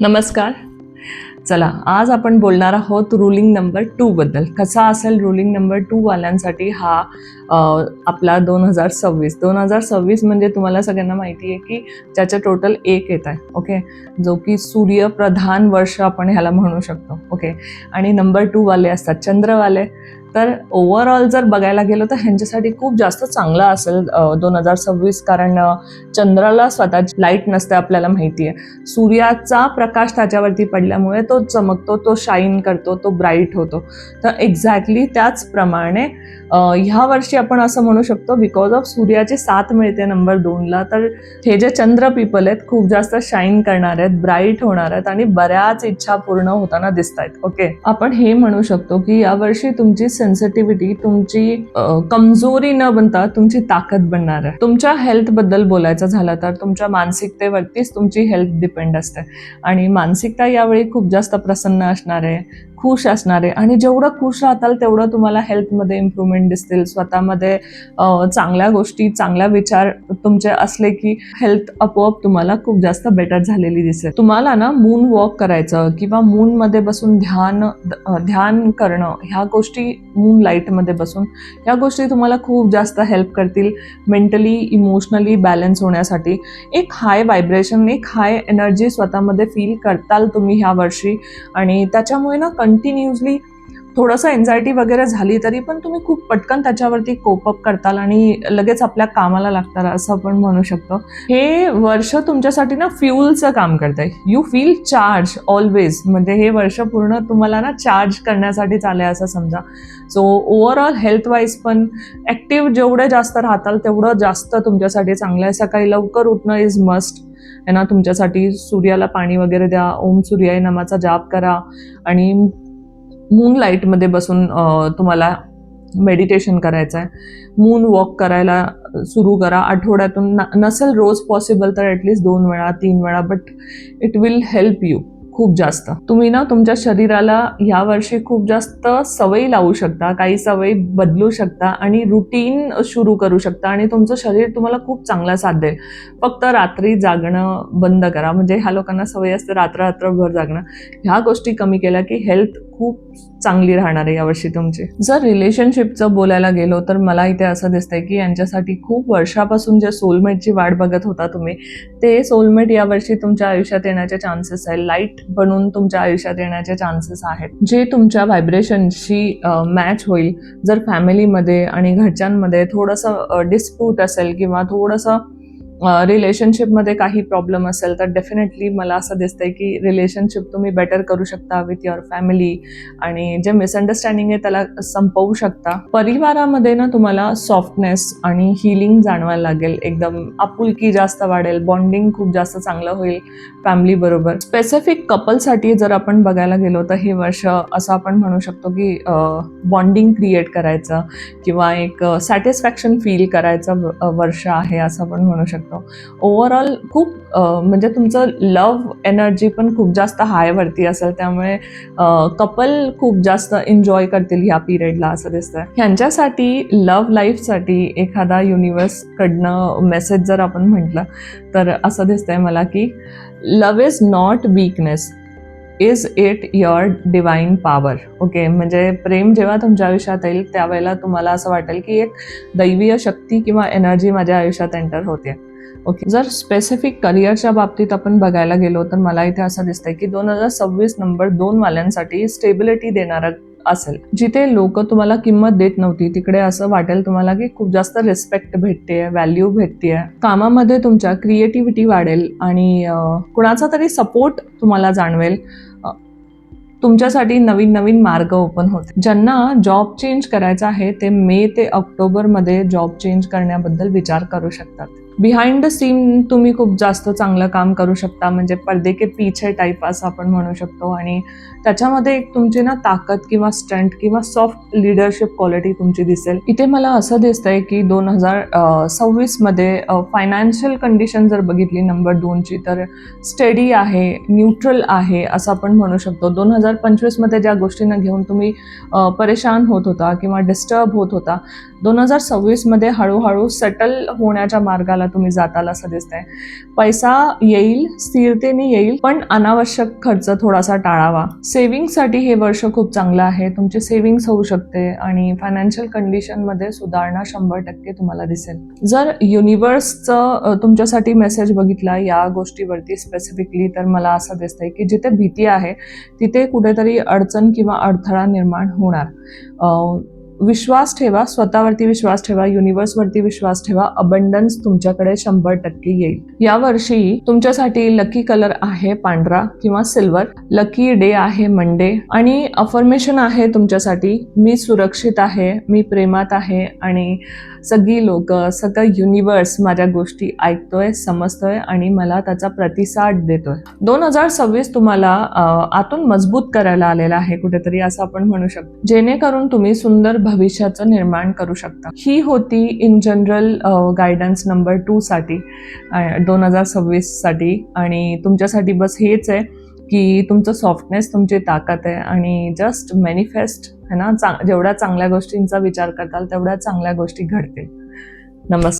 नमस्कार. चला आज आपण बोलणार आहोत रुलिंग नंबर टूबद्दल कसा असेल रुलिंग नंबर टूवाल्यांसाठी हा आपला दोन हजार सव्वीस. दोन हजार सव्वीस म्हणजे तुम्हाला सगळ्यांना माहिती आहे की ज्याच्या टोटल एक येत आहे. ओके जो की सूर्यप्रधान वर्ष आपण ह्याला म्हणू शकतो. ओके आणि नंबर टूवाले असतात चंद्रवाले. तर ओव्हरऑल जर बघायला गेलो तर ह्यांच्यासाठी खूप जास्त चांगला असेल दोन हजार सव्वीस कारण चंद्राला स्वतःची लाइट नसते आपल्याला माहिती आहे सूर्याचा प्रकाश त्याच्यावरती पडल्यामुळे तो चमकतो तो शाईन करतो तो ब्राईट होतो. तर एक्झॅक्टली त्याचप्रमाणे ह्या वर्षी आपण असं म्हणू शकतो बिकॉज ऑफ सूर्याची साथ मिळते नंबर दोनला तर हे जे चंद्र पीपल आहेत खूप जास्त शाईन करणार आहेत ब्राईट होणार आहेत आणि बऱ्याच इच्छा पूर्ण होताना दिसत आहेत ओके आपण हे म्हणू शकतो की यावर्षी तुमची सेन्सिटिव्हिटी तुमची कमजोरी न बनता तुमची ताकद बनणार आहे. तुमच्या हेल्थबद्दल बोलायचं झालं तर तुमच्या मानसिकतेवरतीच तुमची हेल्थ डिपेंड असते. आणि मानसिकता यावेळी खूप जास्त प्रसन्न असणार आहे. खुश असणार आहे. आणि जेवढं खुश राहताल तेवढं तुम्हाला हेल्थमध्ये इम्प्रूव्हमेंट दिसतील. स्वतःमध्ये चांगल्या गोष्टी चांगला विचार तुमचे असले की हेल्थ आपोआप तुम्हाला खूप जास्त बेटर झालेली दिसेल. तुम्हाला ना मून वॉक करायचं किंवा मूनमध्ये बसून ध्यान ध्यान करणं ह्या गोष्टी मून लाईटमध्ये बसून ह्या गोष्टी तुम्हाला खूप जास्त हेल्प करतील मेंटली इमोशनली बॅलन्स होण्यासाठी. एक हाय व्हायब्रेशन एक हाय एनर्जी स्वतःमध्ये फील करताल तुम्ही ह्या वर्षी. आणि त्याच्यामुळे ना कंटिन्युअसली थोडंसं एन्झायटी वगैरे झाली तरी पण तुम्ही खूप पटकन त्याच्यावरती कोपअप करताल आणि लगेच आपल्या कामाला लागताल असं आपण म्हणू शकतो. हे वर्ष तुमच्यासाठी ना फ्युलचं काम करतंय. यू फील चार्ज ऑलवेज म्हणजे हे वर्ष पूर्ण तुम्हाला ना चार्ज करण्यासाठी चाले असं समजा. सो ओव्हरऑल हेल्थ वाईज पण ॲक्टिव्ह जेवढे जास्त राहताल तेवढं जास्त तुमच्यासाठी चांगलं आहे. सकाळी लवकर उठणं इज मस्ट आहे ना तुमच्यासाठी सूर्याला पाणी वगैरे द्या ओम सूर्याय नामाचा जाप करा आणि मून लाईटमध्ये बसून तुम्हाला मेडिटेशन करायचं आहे मून वॉक करायला सुरू करा. आठवड्यातून न नसेल रोज पॉसिबल तर ॲटलिस्ट दोन वेळा तीन वेळा but it will help you खूप जास्त. तुम्ही ना तुमच्या शरीराला ह्या वर्षी खूप जास्त सवयी लावू शकता काही सवयी बदलू शकता आणि रुटीन सुरू करू शकता आणि तुमचं शरीर तुम्हाला खूप चांगला साथ देईल. फक्त रात्री जागणं बंद करा. म्हणजे ह्या लोकांना सवय असते रात्र रात्रभर जागणं. ह्या गोष्टी कमी केल्या की हेल्थ खूप चांगली राहणार आहे यावर्षी तुमची. जर रिलेशनशिपचं बोलायला गेलो तर मला इथे असं दिसतंय की यांच्यासाठी खूप वर्षापासून जे सोलमेटची वाट बघत होता तुम्ही ते सोलमेट यावर्षी तुमच्या आयुष्यात येण्याचे चान्सेस आहे लाइट बनून तुमच्या आयुष्यात येण्याचे चान्सेस आहेत. जे तुमच्या व्हायब्रेशनशी मॅच होईल जर फॅमिलीमध्ये आणि घरच्यांमध्ये थोडंसं डिस्प्यूट असेल किंवा थोडंसं रिलेशनशिपमध्ये काही प्रॉब्लेम असेल तर डेफिनेटली मला असं दिसतंय की रिलेशनशिप तुम्ही बेटर करू शकता विथ युअर फॅमिली आणि जे मिसअंडरस्टँडिंग आहे त्याला संपवू शकता. परिवारामध्ये ना तुम्हाला सॉफ्टनेस आणि हिलिंग जाणवायला लागेल. एकदम आपुलकी जास्त वाढेल बॉन्डिंग खूप जास्त चांगलं होईल फॅमिलीबरोबर स्पेसिफिक कपलसाठी जर आपण बघायला गेलो तर हे वर्ष असं आपण म्हणू शकतो की बॉन्डिंग क्रिएट करायचं किंवा एक सॅटिस्फॅक्शन फील करायचं वर्ष आहे असं आपण म्हणू शकतो. ओव्हरऑल खूप म्हणजे तुमचं लव्ह एनर्जी पण खूप जास्त हायवरती असेल त्यामुळे कपल खूप जास्त एन्जॉय करतील ह्या पिरियडला असं दिसतंय. ह्यांच्यासाठी लव्ह लाईफसाठी एखादा युनिवर्सकडनं मेसेज जर आपण म्हटलं तर असं दिसतंय मला की love is not weakness is it your divine power okay म्हणजे प्रेम जेव्हा तुमच्या आयुष्यात येईल त्यावेळेला तुम्हाला असं वाटेल की एक दैवीय शक्ती किंवा एनर्जी माझ्या आयुष्यात एंटर होते ओके जर स्पेसिफिक करिअरच्या बाबतीत आपण बघायला गेलो तर मला इथे असं दिसतंय की दोन हजार सव्वीस नंबर दोन वाल्यांसाठी स्टेबिलिटी देणारा असेल. जिथे लोक तुम्हाला किंमत देत नव्हती तिकडे असं वाटेल तुम्हाला की खूप जास्त रिस्पेक्ट भेटते व्हॅल्यू भेटते कामामध्ये तुमच्या क्रिएटिव्हिटी वाढेल आणि कुणाचा तरी सपोर्ट तुम्हाला जाणवेल. तुमच्यासाठी नवीन नवीन मार्ग ओपन होते ज्यांना जॉब चेंज करायचा आहे ते मे ते ऑक्टोबरमध्ये जॉब चेंज करण्याबद्दल विचार करू शकतात. बिहाइंड द सीन तुम्ही खूप जास्त चांगलं काम करू शकता म्हणजे पडदे के पीछे टाईप असं आपण म्हणू शकतो. आणि त्याच्यामध्ये एक तुमची ना ताकद किंवा स्टंट किंवा सॉफ्ट लिडरशिप क्वालिटी तुमची दिसेल. इथे मला असं दिसतंय की दोन हजार सव्वीसमध्ये फायनान्शियल कंडिशन जर बघितली नंबर दोनची तर स्टडी आहे न्यूट्रल आहे असं आपण म्हणू शकतो. दोन हजार पंचवीसमध्ये ज्या गोष्टींना घेऊन तुम्ही परेशान होत होता किंवा डिस्टर्ब होत होता दोन हजार सव्वीसमध्ये हळूहळू सेटल होण्याच्या मार्गाला तुम्ही जाताल असं दिसतंय. पैसा येईल स्थिरतेने येईल पण अनावश्यक खर्च थोडासा टाळावा. सेव्हिंगसाठी हे वर्ष खूप चांगलं आहे. तुमची सेव्हिंग्स होऊ शकते आणि फायनान्शियल कंडिशनमध्ये सुधारणा शंभर टक्के तुम्हाला दिसेल. जर युनिवर्सचं तुमच्यासाठी मेसेज बघितला या गोष्टीवरती स्पेसिफिकली तर मला असं दिसतंय की जिथे भीती आहे तिथे कुठेतरी अडचण किंवा अडथळा निर्माण होणार. विश्वास ठेवा स्वतःवरती विश्वास ठेवा युनिवर्सवरती विश्वास ठेवा अबंडन्स तुमच्याकडे शंभर टक्के येईल. यावर्षी तुमच्यासाठी लकी कलर आहे पांढरा किंवा सिल्वर लकी डे आहे मंडे आणि अफर्मेशन आहे तुमच्यासाठी मी सुरक्षित आहे मी प्रेमात आहे आणि सगळी लोक सगळं युनिवर्स माझ्या गोष्टी ऐकतोय समजतोय आणि मला त्याचा प्रतिसाद देतोय. दोन हजार सव्वीस तुम्हाला आतून मजबूत करायला आलेला आहे कुठेतरी असं आपण म्हणू शकतो. जेणेकरून तुम्ही सुंदर भविष्याचं निर्माण करू शकता. ही होती in general guidance number two साठी दोन हजार सव्वीससाठी. आणि तुमच्यासाठी बस हेच आहे. की तुमचं सॉफ्टनेस तुमची ताकद आहे आणि जस्ट मॅनिफेस्ट है ना चा जेवढ्या चांगल्या गोष्टींचा विचार करताल तेवढ्या चांगल्या गोष्टी घडतील. नमस्कार.